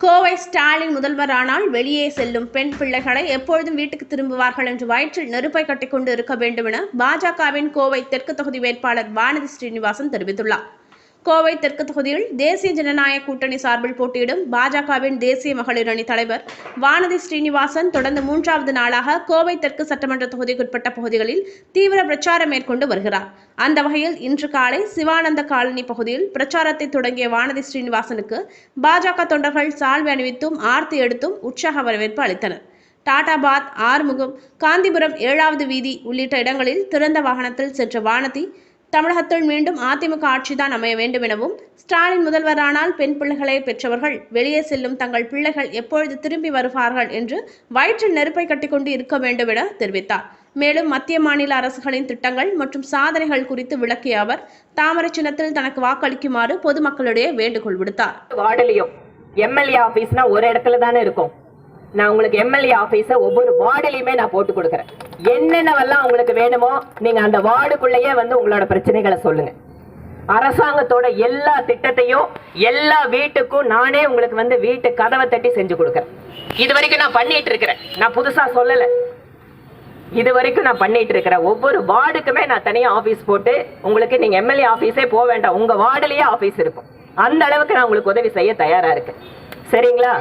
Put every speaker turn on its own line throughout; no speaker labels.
கோவை ஸ்டாலின் முதல்வரானால் வெளியே செல்லும் பெண் பிள்ளைகளை எப்பொழுதும் வீட்டுக்கு திரும்புவார்கள் என்று வயிற்றில் நெருப்பை கட்டிக்கொண்டு இருக்க வேண்டும் என பாஜகவின் கோவை தெற்கு தொகுதி வேட்பாளர் வானதி ஸ்ரீனிவாசன் தெரிவித்துள்ளார். கோவை தெற்கு தொகுதியில் தேசிய ஜனநாயக கூட்டணி சார்பில் போட்டியிடும் பாஜகவின் தேசிய மகளிர் அணி தலைவர் வானதி ஸ்ரீனிவாசன் தொடர்ந்து மூன்றாவது நாளாக கோவை தெற்கு சட்டமன்ற தொகுதிக்குட்பட்ட பகுதிகளில் தீவிர பிரச்சாரம் மேற்கொண்டு வருகிறார். அந்த வகையில் இன்று காலை சிவானந்த காலனி பகுதியில் பிரச்சாரத்தை தொடங்கிய வானதி ஸ்ரீனிவாசனுக்கு பாஜக தொண்டர்கள் சால்வை அணிவித்தும் ஆர்த்தி எடுத்தும் உற்சாக வரவேற்பு அளித்தனர். டாடாபாத் ஆறுமுகம் காந்திபுரம் ஏழாவது வீதி உள்ளிட்ட இடங்களில் திறந்த வாகனத்தில் சென்ற வானதி தமிழகத்தில் மீண்டும் அதிமுக ஆட்சிதான் அமைய வேண்டும் எனவும் ஸ்டாலின் முதல்வரானால் பெண் பிள்ளைகளை பெற்றவர்கள் வெளியே செல்லும் தங்கள் பிள்ளைகள் எப்பொழுது திரும்பி வருவார்கள் என்று வயிற்றில் நெருப்பை கட்டிக்கொண்டு இருக்க வேண்டும் என தெரிவித்தார். மேலும் மத்திய மாநில அரசுகளின் திட்டங்கள் மற்றும் சாதனைகள் குறித்து விளக்கிய அவர் தாமரை சின்னத்தில் தனக்கு வாக்களிக்குமாறு பொதுமக்களிடையே வேண்டுகோள் விடுத்தார்.
எம்எல்ஏ ஆபீஸ்னா ஒரு இடத்துல தானே இருக்கும். நான் உங்களுக்கு எம்எல்ஏ ஆபீஸ ஒவ்வொரு வார்டுலயுமே நான் போட்டு கொடுக்கறேன். என்னென்னவெல்லாம் உங்களுக்கு வேணுமோ நீங்க அந்த வார்டுக்குள்ளேயே வந்து உங்களோட பிரச்சனைகளை சொல்லுங்க. அரசாங்கத்தோட எல்லா திட்டத்தையும் எல்லா வீட்டுக்கும் நானே உங்களுக்கு வந்து வீட்டு கதவை தட்டி செஞ்சு கொடுக்கறேன். இது வரைக்கும் நான் பண்ணிட்டு இருக்கிறேன். நான் புதுசா சொல்லல. இது வரைக்கும் நான் பண்ணிட்டு இருக்கிறேன். ஒவ்வொரு வார்டுக்குமே நான் தனியாக ஆஃபீஸ் போட்டு உங்களுக்கு நீங்க எம்எல்ஏ ஆஃபீஸே போக வேண்டாம். உங்க வார்டுலயே ஆஃபீஸ் இருக்கும். அந்த அளவுக்கு நான் உங்களுக்கு உதவி செய்ய தயாரா இருக்கேன். சரிங்களா?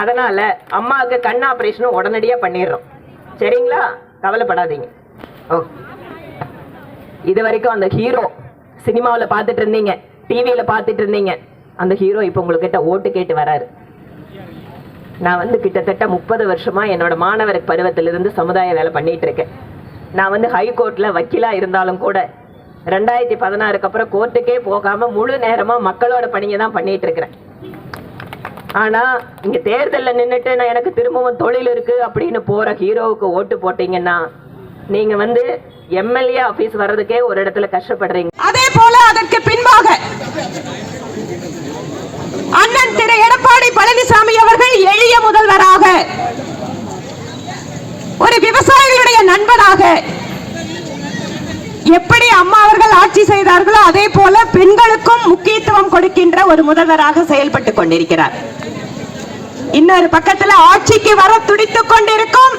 அதனால அம்மாவுக்கு கண் ஆபரேஷனும் உடனடியா பண்ணிடுறோம். சரிங்களா? கவலைப்படாதீங்க. ஓ. இது வரைக்கும் அந்த ஹீரோ சினிமாவில் பார்த்துட்டு இருந்தீங்க. டிவியில் பார்த்துட்டு இருந்தீங்க. அந்த ஹீரோ இப்போ உங்கள்கிட்ட ஓட்டு கேட்டு வராரு. நான் வந்து கிட்டத்தட்ட முப்பது வருஷமா என்னோட மாணவர் பருவத்திலிருந்து சமுதாய வேலை பண்ணிட்டு இருக்கேன். நான் வந்து ஹைகோர்ட்ல வக்கீலா இருந்தாலும் கூட ரெண்டாயிரத்தி பதினாறுக்கு அப்புறம் கோர்ட்டுக்கே போகாம முழு நேரமா மக்களோட பணியை தான் பண்ணிட்டு இருக்கிறேன். ஆனா இங்க தேர்தல்ல நின்னுட்டு நான் எனக்கு திரும்பவும் தொழில் இருக்கு அப்படின்னு போற ஹீரோவுக்கு ஓட்டு போட்டீங்கன்னா நீங்க வந்து எம்எல்ஏ ஆபீஸ் வர்றதுக்கே ஒரு இடத்துல கஷ்டப்படுறீங்க.
அதே போல அதற்கு பின்பாக அண்ணன் திரு எடப்பாடி பழனிசாமி அவர்கள் எளிய முதல்வராக ஒரு விவசாயிகளுடைய நண்பனாக எப்படி அம்மா அவர்கள் ஆட்சி செய்தார்களோ அதே போல பெண்களுக்கும் முக்கியத்துவம் கொடுக்கின்ற ஒரு முதல்வராக செயல்பட்டுக் கொண்டிருக்கிறார். இன்னொரு பக்கத்துல ஆட்சிக்கு வர துடித்துக் கொண்டிருக்கும்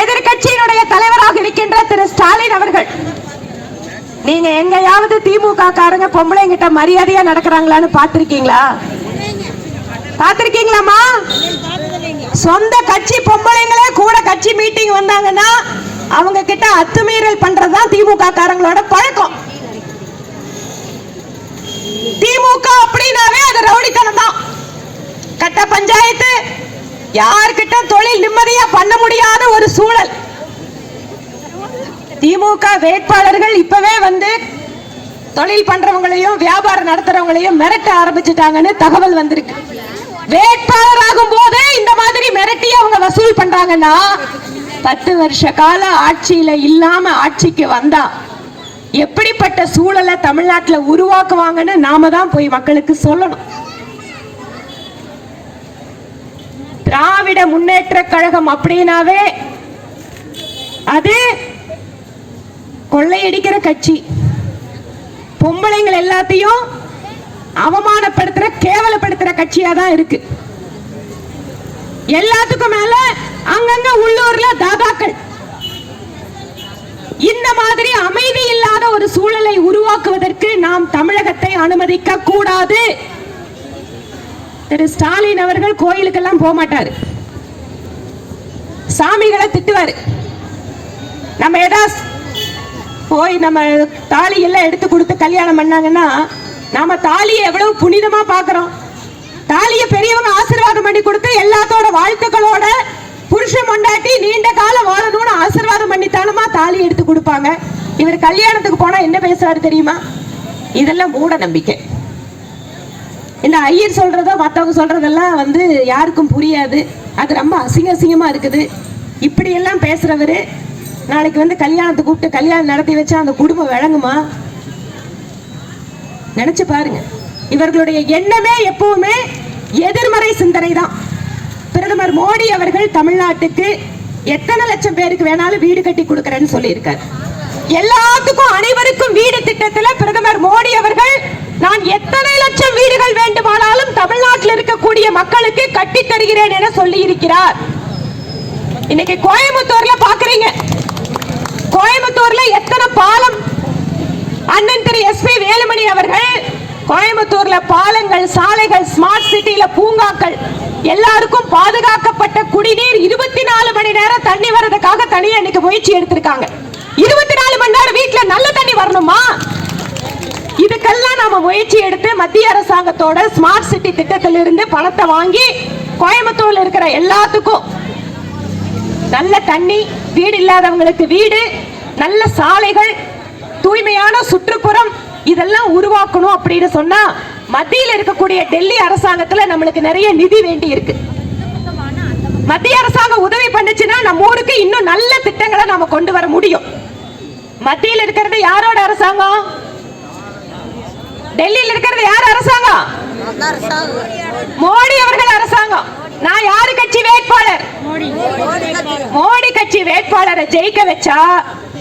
எதிர்கட்சியினுடைய தலைவராக இருக்கின்ற திரு ஸ்டாலின் அவர்கள். நீங்க எங்கயாவது திமுக காரங்க பொம்பளைங்கிட்ட மரியாதையா நடக்கிறாங்களான்னு பாத்திருக்கீங்களா பாத்திருக்கீங்களாமா சொந்த கட்சி பொம்பளைங்களே கூட கட்சி மீட்டிங் வந்தாங்கன்னா அவங்க கிட்ட அத்துமீறல் பண்றதுதான் திமுக காரங்களோட பழக்கம். திமுக அப்படின்னாவே அது ரவுடித்தனம் தான் கட்ட பஞ்சாயத்து. யார்கிட்ட தொழில் நிம்மதியா பண்ண முடியாத ஒரு சூழல். திமுக வேட்பாளர்கள் இப்பவே வந்து தொழில் பண்றவங்களையும் வியாபாரம் நடத்துறவங்களையும் மிரட்ட ஆரம்பிச்சுட்டாங்கன்னு தகவல் வந்திருக்கு. வேட்பாளர் ஆகும் போதே இந்த மாதிரி மிரட்டி அவங்க வசூல் பண்றாங்கன்னா பத்து வருஷ கால ஆட்சியில இல்லாம ஆட்சிக்கு வந்தா எப்படிப்பட்ட சூழலை தமிழ்நாட்டுல உருவாக்குவாங்கன்னு நாம தான் போய் மக்களுக்கு சொல்லணும். திராவிட முன்னேற்ற கழகம் அப்படின்னாவே அது கொள்ளையடிக்கிற கட்சி. பொம்பளைங்கள் எல்லாத்தையும் அவமானப்படுத்துற கேவலப்படுத்துற கட்சியா தான் இருக்கு. எல்லாத்துக்கும் மேல அங்கங்க உள்ளூர்ல தாதாக்கள். இந்த மாதிரி அமைதி இல்லாத ஒரு சூழலை உருவாக்குவதற்கு நாம் தமிழகத்தை அனுமதிக்க கூடாது. திரு ஸ்டாலின் அவர்கள் கோயிலுக்கெல்லாம் போக மாட்டார் சாமிகளை திட்டுவார். நம்ம ஏதாவது போய் நம்ம தாலி எல்லாம் எடுத்து கொடுத்து கல்யாணம் பண்ணாங்கன்னா நாம தாலியை எவ்வளவு புனிதமா பாக்குறோம் தாலியை பெரியவங்க ஆசீர்வாதம் பண்ணி கொடுத்து எல்லாத்தோட வாழ்த்துக்களோட புருஷன் கொண்டாட்டி நீண்ட காலம் வாழணும்னு ஆசீர்வாதம் பண்ணித்தானுமா தாலி எடுத்து கொடுப்பாங்க. இவர் கல்யாணத்துக்கு போனா என்ன பேசுறாரு தெரியுமா? இதெல்லாம் மூட நம்பிக்கை. இந்த ஐயர் சொல்றதோ மற்றவங்க சொல்றதெல்லாம் வந்து யாருக்கும் புரியாது. அது ரொம்ப அசிங்க அசிங்கமா இருக்குது. இப்படியெல்லாம் பேசுகிறவர் நாளைக்கு வந்து கல்யாணத்தை கூப்பிட்டு கல்யாணம் நடத்தி வச்சா அந்த குடும்பம் விளங்குமா நினைச்சு பாருங்க. இவர்களுடைய எண்ணமே எப்பவுமே எதிர்மறை சிந்தனை தான் பிரதமர் மோடி அவர்கள் தமிழ்நாட்டுக்கு எத்தனை லட்சம் பேருக்கு வேணாலும் வீடு கட்டி கொடுக்கறேன்னு சொல்லியிருக்காரு. எல்லாத்துக்கும் அனைவருக்கும் வீடு திட்டத்துல பிரதமர் மோடி அவர்கள் நான் எத்தனை லட்சம் வீடுகள் வேண்டுமானாலும் தமிழ்நாட்டில் இருக்கக்கூடிய மக்களுக்கு கட்டி தருகிறேன் என சொல்லி இருக்கிறார் இன்னைக்கு கோயம்புத்தூர்ல பாக்குறீங்க. கோயம்புத்தூர்ல எத்தனை பாலம்? அண்ணன் திரு எஸ் பி வேலுமணி அவர்கள் கோயம்புத்தூர்ல பாலங்கள் சாலைகள் ஸ்மார்ட் சிட்டியில பூங்காக்கள் எல்லாருக்கும் பாதுகாக்கப்பட்ட குடிநீர் இருபத்தி நாலு மணி நேரம் தண்ணி வர்றதுக்காக தனியா இன்னைக்கு முயற்சி எடுத்திருக்காங்க. இருபத்தி நாலு மணி நேரம் வீட்டுல நல்ல தண்ணி வரணுமா? இதுக்கெல்லாம் நாம முயற்சி எடுத்து மத்திய அரசாங்கத்தோட ஸ்மார்ட் சிட்டி திட்டத்திலிருந்து பணத்தை வாங்கி கோயம்புத்தூர்ல இருக்கிற எல்லாத்துக்கும் நல்ல தண்ணி வீடு இல்லாதவங்களுக்கு வீடு நல்ல சாலைகள் தூய்மையான சுற்றுப்புறம் இதெல்லாம் உருவாக்கணும் அப்படின்னு சொன்னா மத்தியில் இருக்கக்கூடிய டெல்லி அரசாங்கத்துல நம்மளுக்கு நிறைய நிதி வேண்டி இருக்கு. மத்திய அரசாங்கம் உதவி பண்ணுச்சுன்னா நம்ம ஊருக்கு இன்னும் நல்ல திட்டங்களை நாம கொண்டு வர முடியும். மத்தியில் இருக்கிறது யாரோட அரசாங்கம்? டெல்லியில் இருக்கிறது யார் அரசாங்கம்? மோடி அவர்கள் அரசாங்கம். நான் யாரு கட்சி வேட்பாளர்? மோடி கட்சி வேட்பாளரை ஜெயிக்க வச்சா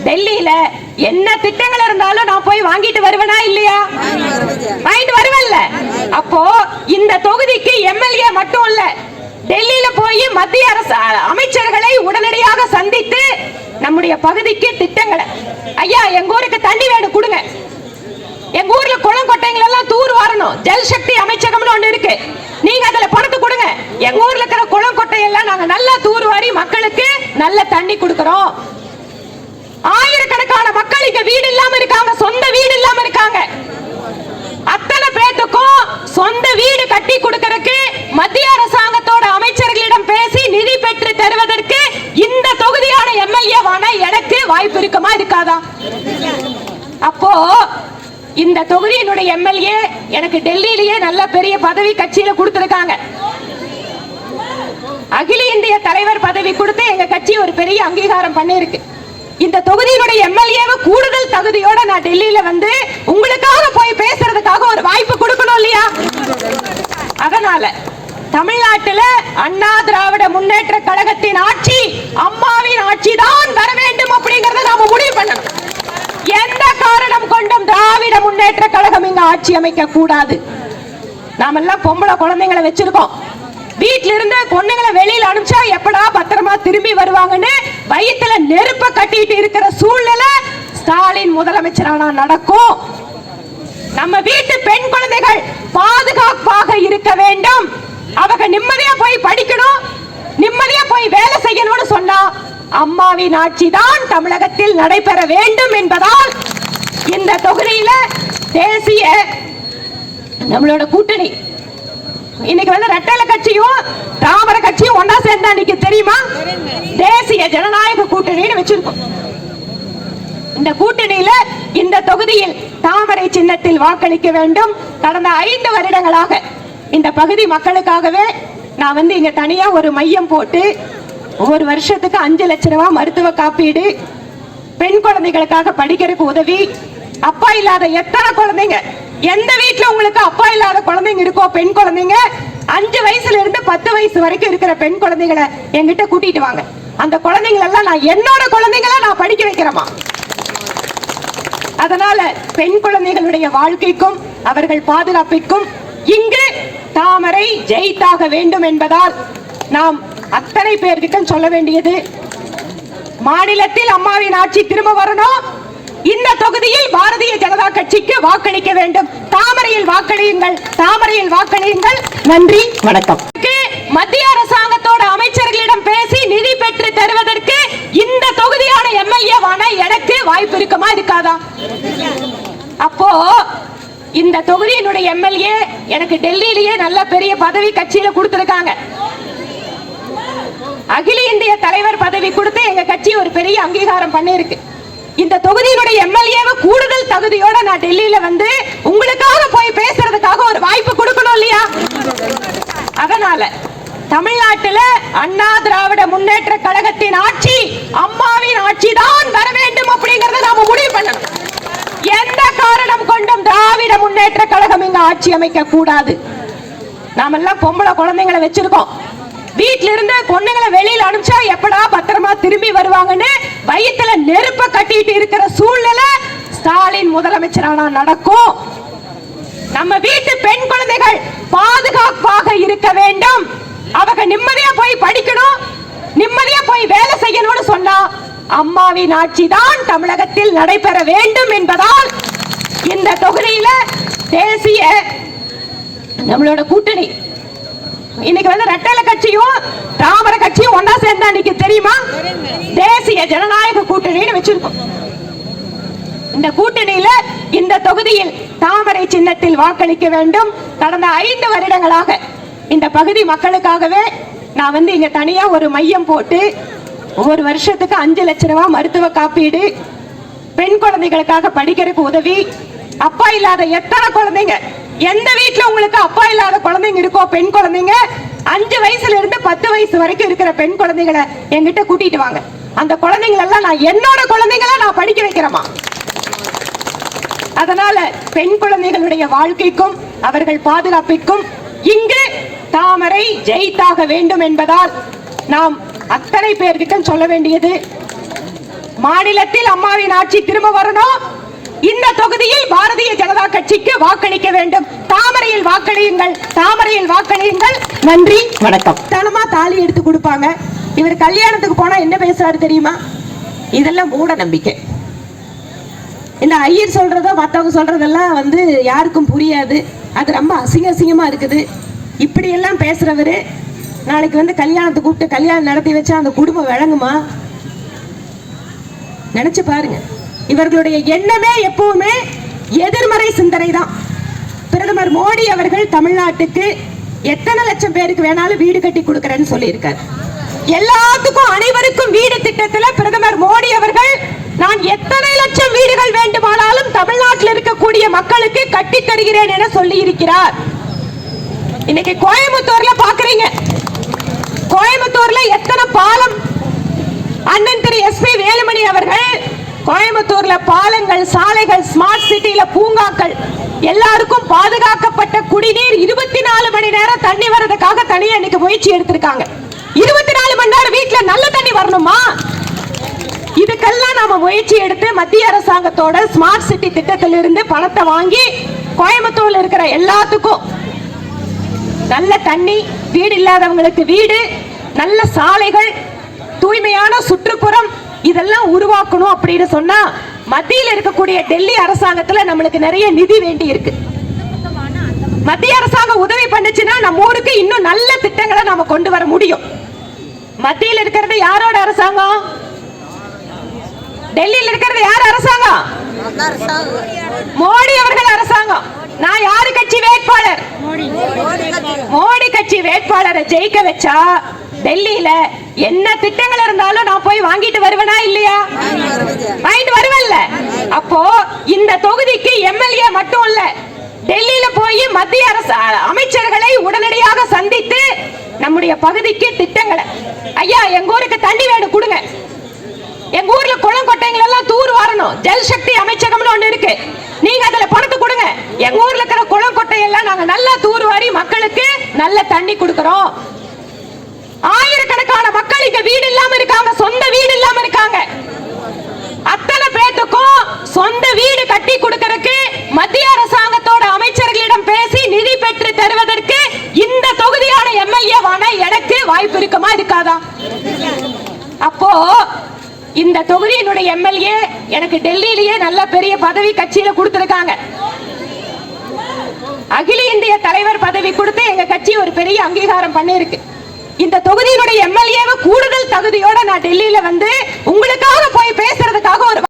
டெல்லியில என்ன திட்டங்கள் இருந்தாலும் நான் போய் வாங்கிட்டு வருவேனா இல்லையா? வாங்கிட்டு வருவேன்ல. அப்போ இந்த தொகுதிக்கு எம்எல்ஏ மட்டும் இல்ல டெல்லியில போய் மத்திய அரசு அமைச்சர்களை உடனடியாக சந்தித்து நம்முடைய பகுதிக்கு திட்டங்களை ஐயா எங்க ஊருக்கு தண்ணி வேணும் கொடுங்க. எங்க ஊர்ல குளம் கொட்டைகள் எல்லாம் தூர் வாரணும். ஜல் சக்தி அமைச்சகம்னு ஒண்ணு இருக்கு. நீங்க அதுல பணத்தை கொடுங்க. எங்க ஊர்ல இருக்கிற குளம் கொட்டை எல்லாம் நாங்க நல்லா தூர் வாரி மக்களுக்கு நல்ல தண்ணி கொடுக்கறோம். ஆயிரக்கணக்கான மக்கள் இங்க வீடு இல்லாம இருக்காங்க. சொந்த வீடு இல்லாம இருக்காங்க. அத்தனை பேத்துக்கும் சொந்த வீடு கட்டி கொடுக்கறதுக்கு மத்திய அரசாங்கத்தோட அமைச்சர்களிடம் பேசி நிதி பெற்று தருவதற்கு இந்த தொகுதியான எம்எல்ஏ வான எனக்கு வாய்ப்பு இருக்குமா இருக்காதா? அப்போ இந்த தொகுதியினுடைய எம்எல்ஏ எனக்கு டெல்லியிலேயே நல்ல பெரிய பதவி கட்சியில கொடுத்திருக்காங்க. அகில இந்திய தலைவர் பதவி கொடுத்து எங்க கட்சி ஒரு பெரிய அங்கீகாரம் பண்ணிருக்கு இந்த தொகுதியினுடைய எம்எல்ஏ கூடுதல் தகுதியோட நான் டெல்லியில வந்து உங்களுக்காக போய் பேசுறதுக்காக ஒரு வாய்ப்பு கொடுக்கணும் இல்லையா? அதனால தமிழ்நாட்டுல அண்ணா திராவிட முன்னேற்ற கழகத்தின் ஆட்சி அம்மாவின் ஆட்சி தான் வர வேண்டும் அப்படிங்கறத நாம முடிவு பண்ணணும். எந்த காரணம் கொண்டும் திராவிட முன்னேற்ற கழகம் இங்க ஆட்சி அமைக்க கூடாது. நாமெல்லாம் பொம்பளை குழந்தைங்களை வச்சிருக்கோம். வீட்டுல இருந்து பொண்ணுங்களை வெளியில அனுப்பிச்சா எப்படா பத்திரமா திரும்பி வருவாங்கன்னு வயித்துல நெருப்ப கட்டிட்டு இருக்கிற சூழ்நிலை ஸ்டாலின் முதலமைச்சரானா நடக்கும். நம்ம வீட்டு பெண் குழந்தைகள் பாதுகாப்பாக இருக்க வேண்டும். அவங்க நிம்மதியா போய் படிக்கணும் நிம்மதியா போய் வேலை செய்யணும்னு சொன்னா அம்மாவின் ஆட்சி தான் தமிழகத்தில் நடைபெற வேண்டும் என்பதால் இந்த தொகுதியில தேசிய நம்மளோட கூட்டணி. இன்னைக்கு வந்து ரெட்டல கட்சியும் தாமர கட்சியும் ஒன்னா சேர்ந்தா இன்னைக்கு தெரியுமா? தேசிய ஜனநாயக கூட்டணின்னு வச்சிருக்கோம். இந்த கூட்டணியில இந்த தொகுதியில் தாமரை சின்னத்தில் வாக்களிக்க வேண்டும். கடந்த ஐந்து வருடங்களாக இந்த பகுதி மக்களுக்காகவே நான் வந்து இங்க தனியா ஒரு மையம் போட்டு ஒரு வருஷத்துக்கு அஞ்சு லட்ச ரூபா மருத்துவ காப்பீடு பெண் குழந்தைகளுக்காக படிக்கிறதுக்கு உதவி. அப்பா இல்லாத எத்தனை குழந்தைங்க? எந்த வீட்டுல உங்களுக்கு அப்பா இல்லாத குழந்தைங்க இருக்கோ பெண் குழந்தைங்க அஞ்சு வயசுல இருந்து பத்து வயசு வரைக்கும் இருக்கிற பெண் குழந்தைகளை என்கிட்ட கூட்டிட்டு வாங்க. அந்த குழந்தைங்கள எல்லாம் நான் என்னோட குழந்தைங்கள நான் படிக்க வைக்கிறேமா அதனால பெண் குழந்தைகளுடைய வாழ்க்கைக்கும் அவர்கள் பாதுகாப்பிற்கும் இங்கு தாமரை ஜெயித்தாக வேண்டும் என்பதால் நாம் அத்தனை பேர்கிட்ட சொல்ல வேண்டியது மாநிலத்தில் அம்மாவின் ஆட்சி திரும்ப வரணும்? இந்த தொகுதியில் பாரதிய ஜனதா கட்சிக்கு வாக்களிக்க வேண்டும். தாமரையில் வாக்களியுங்கள். தாமரையில் வாக்களியுங்கள். நன்றி. வணக்கம். மத்திய அரசாங்கத்தோட அமைச்சர்களிடம் பேசி நிதி பெற்று தருவதற்கு இந்த தொகுதியான எம்எல்ஏ வான எனக்கு வாய்ப்பு இருக்குமா இருக்காதா? அப்போ இந்த தொகுதியினுடைய எம்எல்ஏ எனக்கு டெல்லியிலேயே நல்ல பெரிய பதவி கட்சியில கொடுத்திருக்காங்க. அகில இந்திய தலைவர் பதவி கொடுத்து எங்க கட்சி ஒரு பெரிய அங்கீகாரம் பண்ணிருக்கு இந்த தொகுதியினுடைய எம்எல்ஏ கூடுதல் தகுதியோட நான் டெல்லியில வந்து உங்களுக்காக போய் பேசுறதுக்காக ஒரு வாய்ப்பு கொடுக்கணும் இல்லையா? அதனால தமிழ்நாட்டுல அண்ணா திராவிட முன்னேற்ற கழகத்தின் ஆட்சி அம்மாவின் ஆட்சி தான் வர வேண்டும் அப்படிங்கறத நாம முடிவு பண்ணணும். எந்த காரணம் கொண்டும் திராவிட முன்னேற்ற கழகம் இங்க ஆட்சி அமைக்க கூடாது. நாமெல்லாம் பொம்பளை குழந்தைங்களை வச்சிருக்கோம். வீட்ல இருந்து பொண்ணுங்களை வெளியில அனுப்பிச்சா எப்படா பத்திரமா திரும்பி வருவாங்கன்னு வயிற்றுல நெருப்ப கட்டிட்டு இருக்கிற சூழ்நிலை ஸ்டாலின் முதலமைச்சரானா நடக்கும். நம்ம வீட்டு பெண் குழந்தைகள் பாதுகாப்பாக இருக்க வேண்டும். அவங்க நிம்மதியா போய் படிக்கணும் நிம்மதியா போய் வேலை செய்யணும்னு சொன்னா அம்மாவின் ஆட்சி தான் தமிழகத்தில் நடைபெற வேண்டும் என்பதால் இந்த தொகுதியில தேசிய நம்மளோட கூட்டணி இன்னைக்கு வந்து ரெட்டல கட்சியும் தாமர கட்சியும் ஒன்னா சேர்ந்தா இன்னைக்கு தெரியுமா? தேசிய ஜனநாயக கூட்டணின்னு வச்சிருக்கோம். இந்த கூட்டணியில இந்த தொகுதியில் தாமரை சின்னத்தில் வாக்களிக்க வேண்டும். கடந்த ஐந்து வருடங்களாக இந்த பகுதி மக்களுக்காகவே நான் வந்து இங்க தனியா ஒரு மையம் போட்டு ஒவ்வொரு வருஷத்துக்கு அஞ்சு லட்ச ரூபா மருத்துவ காப்பீடு பெண் குழந்தைகளுக்காக படிக்கிறதுக்கு உதவி அப்பா இல்லாத எத்தனை குழந்தைங்க எந்த வீட்டுல உங்களுக்கு அப்பா இல்லாத குழந்தைங்க இருக்கோ பெண் குழந்தைங்க அஞ்சு வயசுல இருந்து பத்து வயசு வரைக்கும் இருக்கிற பெண் குழந்தைகளை என்கிட்ட கூட்டிட்டு வாங்க. அந்த குழந்தைகள் எல்லாம் நான் என்னோட குழந்தைங்கள நான் படிக்க வைக்கிறேமா அதனால பெண் குழந்தைகளுடைய வாழ்க்கைக்கும் அவர்கள் பாதுகாப்பிற்கும் இங்கு தாமரை ஜெயித்தாக வேண்டும் என்பதால் நாம் அத்தனை பேர்கிட்ட சொல்ல வேண்டியது மாநிலத்தில் அம்மாவின் ஆட்சி திரும்ப வரணும் இந்த தொகுதியில் பாரதிய ஜனதா கட்சிக்கு வாக்களிக்க வேண்டும். தாமரையில் வாக்களியுங்கள். தாமரையில் வாக்களியுங்கள். நன்றி. வணக்கம். தனமா தாலி எடுத்து கொடுப்பாங்க. இவர் கல்யாணத்துக்கு போனா என்ன பேசுறாரு தெரியுமா? இதெல்லாம் மூட நம்பிக்கை. இந்த ஐயர் சொல்றதோ மற்றவங்க சொல்றதெல்லாம் வந்து யாருக்கும் புரியாது. அது ரொம்ப அசிங்க அசிங்கமா இருக்குது. இப்படி எல்லாம் பேசுறவரு நாளைக்கு வந்து கல்யாணத்தை கூப்பிட்டு கல்யாணம் நடத்தி வச்சா அந்த குடும்பம் விளங்குமா? நினைச்சு பாருங்க. இவர்களுடைய எண்ணமே எப்பவுமே எதிர்மறை சிந்தனை தான் பிரதமர் மோடி அவர்கள் தமிழ்நாட்டுக்கு எத்தனை லட்சம் பேருக்கு வேணாலும் வீடு கட்டி கொடுக்கறேன்னு சொல்லியிருக்காரு. எல்லாத்துக்கும் அனைவருக்கும் வீடு திட்டத்துல பிரதமர் மோடி அவர்கள் நான் எத்தனை லட்சம் வீடுகள் வேண்டுமானாலும் தமிழ்நாட்டில் இருக்கக்கூடிய மக்களுக்கு கட்டி தருகிறேன் என சொல்லி இருக்கிறார் இன்னைக்கு கோயம்புத்தூர்ல பாக்குறீங்க. கோயம்புத்தூர்ல எத்தனை பாலம் அண்ணன் திரு எஸ் பி வேலுமணி அவர்கள் கோயம்புத்தூர்ல பாலங்கள் சாலைகள் ஸ்மார்ட் சிட்டியில பூங்காக்கள் எல்லாருக்கும் பாதுகாக்கப்பட்ட குடிநீர் இருபத்தி நாலு மணி நேரம் தண்ணி வர்றதுக்காக தனியா இன்னைக்கு முயற்சி எடுத்திருக்காங்க. இருபத்தி நாலு மணி நேரம் வீட்டுல நல்ல தண்ணி வரணுமா? இதுக்கெல்லாம் நாம முயற்சி எடுத்து மத்திய அரசாங்கத்தோட ஸ்மார்ட் சிட்டி திட்டத்திலிருந்து பணத்தை வாங்கி கோயம்புத்தூர்ல இருக்கிற எல்லாத்துக்கும் நல்ல தண்ணி வீடு இல்லாதவங்களுக்கு வீடு நல்ல சாலைகள் தூய்மையான சுற்றுப்புறம் இதெல்லாம் உருவாக்கணும் அப்படின்னு சொன்னா மத்தியில் இருக்கக்கூடிய டெல்லி அரசாங்கத்துல நம்மளுக்கு நிறைய நிதி வேண்டி இருக்கு. மத்திய அரசாங்கம் உதவி பண்ணுச்சுன்னா நம்ம ஊருக்கு இன்னும் நல்ல திட்டங்களை நாம கொண்டு வர முடியும். மத்தியில் இருக்கிறது யாரோட அரசாங்கம்? டெல்லியில் இருக்கிறது யார் அரசாங்கம்? மோடி அவர்கள் அரசாங்கம். நான் யாரு கட்சி வேட்பாளர்? மோடி கட்சி வேட்பாளரை ஜெயிக்க வச்சா டெல்லியில என்ன திட்டங்கள் இருந்தாலும் நான் போய் வாங்கிட்டு வருவேனா இல்லையா? வாங்கிட்டு வருவேன்ல. அப்போ இந்த தொகுதிக்கு எம்எல்ஏ மட்டும் இல்ல டெல்லியில போய் மத்திய அரசு அமைச்சர்களை உடனடியாக சந்தித்து நம்முடைய பகுதிக்கு திட்டங்களை ஐயா எங்க ஊருக்கு தண்ணி வேணும் கொடுங்க. எங்க ஊர்ல குளம் கொட்டைகள் எல்லாம் தூர் வரணும். ஜல் சக்தி அமைச்சகம்னு ஒண்ணு இருக்கு. நீங்க அதுல பணத்தை கொடுங்க. எங்க ஊர்ல இருக்கிற குளம் கொட்டை எல்லாம் நாங்க நல்லா தூர் வாரி மக்களுக்கு நல்ல தண்ணி கொடுக்கறோம். ஆயிரக்கணக்கான மக்கள் இங்க வீடு இல்லாம இருக்காங்க சொந்த வீடு இல்லாம இருக்காங்க. அத்தனை பேத்துக்கும் சொந்த வீடு கட்டி கொடுக்கறதுக்கு மத்திய அரசாங்கத்தோட அமைச்சர்களிடம் பேசி நிதி பெற்று தருவதற்கு இந்த தொகுதியான எம்எல்ஏவான எனக்கு வாய்ப்பு இருக்குமா இருக்காதா? அப்போ இந்த தொகுதியினுடைய எம்எல்ஏ எனக்கு டெல்லியிலேயே நல்ல பெரிய பதவி கட்சியில கொடுத்திருக்காங்க. அகில இந்திய தலைவர் பதவி கொடுத்து எங்க கட்சி ஒரு பெரிய அங்கீகாரம் பண்ணிருக்கு இந்த தொகுதியினுடைய எம்எல்ஏவை கூடுதல் தகுதியோட நான் டெல்லியில வந்து உங்களுக்காக போய் பேசுறதுக்காக ஒரு